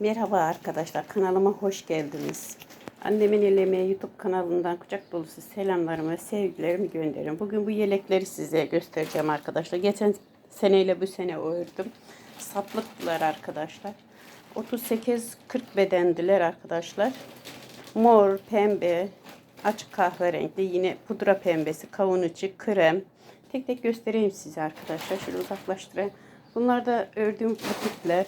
Merhaba arkadaşlar kanalıma hoş geldiniz. Annemin El Emeği YouTube kanalından kucak dolusu selamlarımı ve sevgilerimi gönderiyorum. Bugün bu yelekleri size göstereceğim arkadaşlar. Geçen seneyle bu sene ördüm. Saplıktılar arkadaşlar. 38-40 bedendiler arkadaşlar. Mor, pembe, açık kahverengi, yine pudra pembesi, kavun içi, krem. Tek tek göstereyim size arkadaşlar. Şöyle uzaklaştırayım. Bunlar da ördüğüm patikler.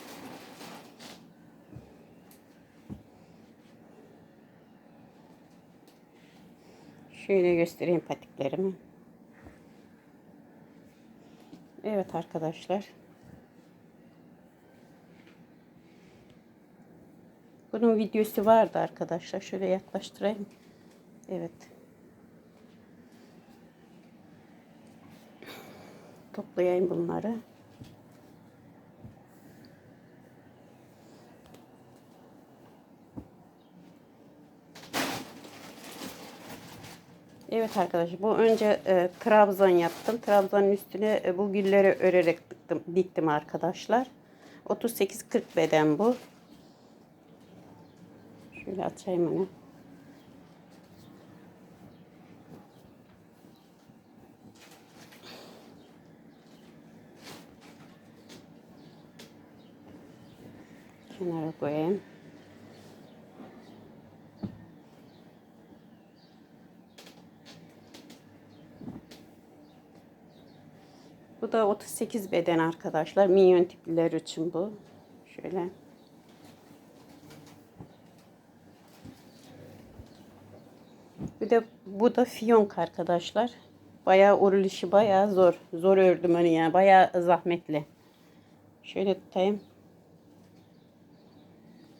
Şöyle göstereyim patiklerimi. Evet arkadaşlar. Bunun videosu vardı arkadaşlar. Şöyle yaklaştırayım. Evet. Toplayayım bunları. Evet arkadaşlar bu önce e, trabzan yaptım. Trabzanın üstüne e, bu gülleri örerek diktim, diktim arkadaşlar. 38-40 beden bu. Şöyle açayım onu. Kenara koyayım. Bu da 38 beden arkadaşlar. Minyon tipliler için bu. Şöyle. Bir de bu da fiyonk arkadaşlar. Bayağı örül bayağı zor. Zor ördüm onu yani. Bayağı zahmetli. Şöyle tutayım.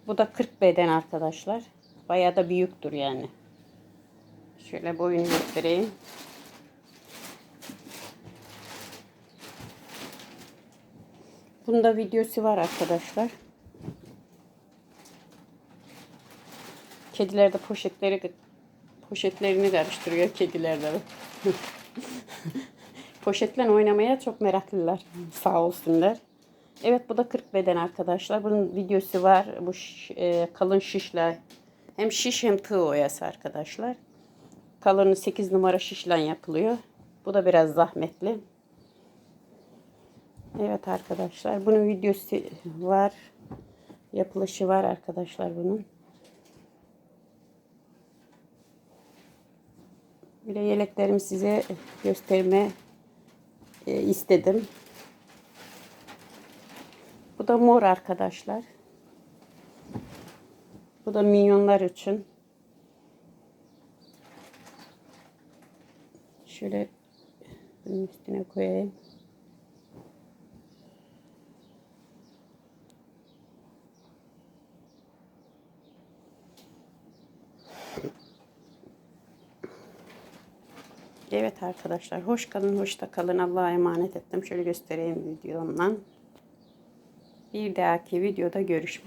Bu da 40 beden arkadaşlar. Bayağı da büyüktür yani. Şöyle boyunu göstereyim. Bunda videosu var arkadaşlar. Kediler de poşetleri poşetlerini karıştırıyor kedilerle. Poşetle oynamaya çok meraklılar. Sağ olsunlar. Evet bu da 40 beden arkadaşlar. Bunun videosu var. Bu e, kalın şişle hem şiş hem tığ oyası arkadaşlar. Kalını 8 numara şişle yapılıyor. Bu da biraz zahmetli. Evet arkadaşlar. Bunun videosu var. Yapılışı var arkadaşlar bunun. De yeleklerimi size gösterme e, istedim. Bu da mor arkadaşlar. Bu da minyonlar için. Şöyle üstüne koyayım. Evet arkadaşlar hoş kalın hoşta kalın Allah'a emanet ettim. Şöyle göstereyim videomdan. Bir dahaki videoda görüşmek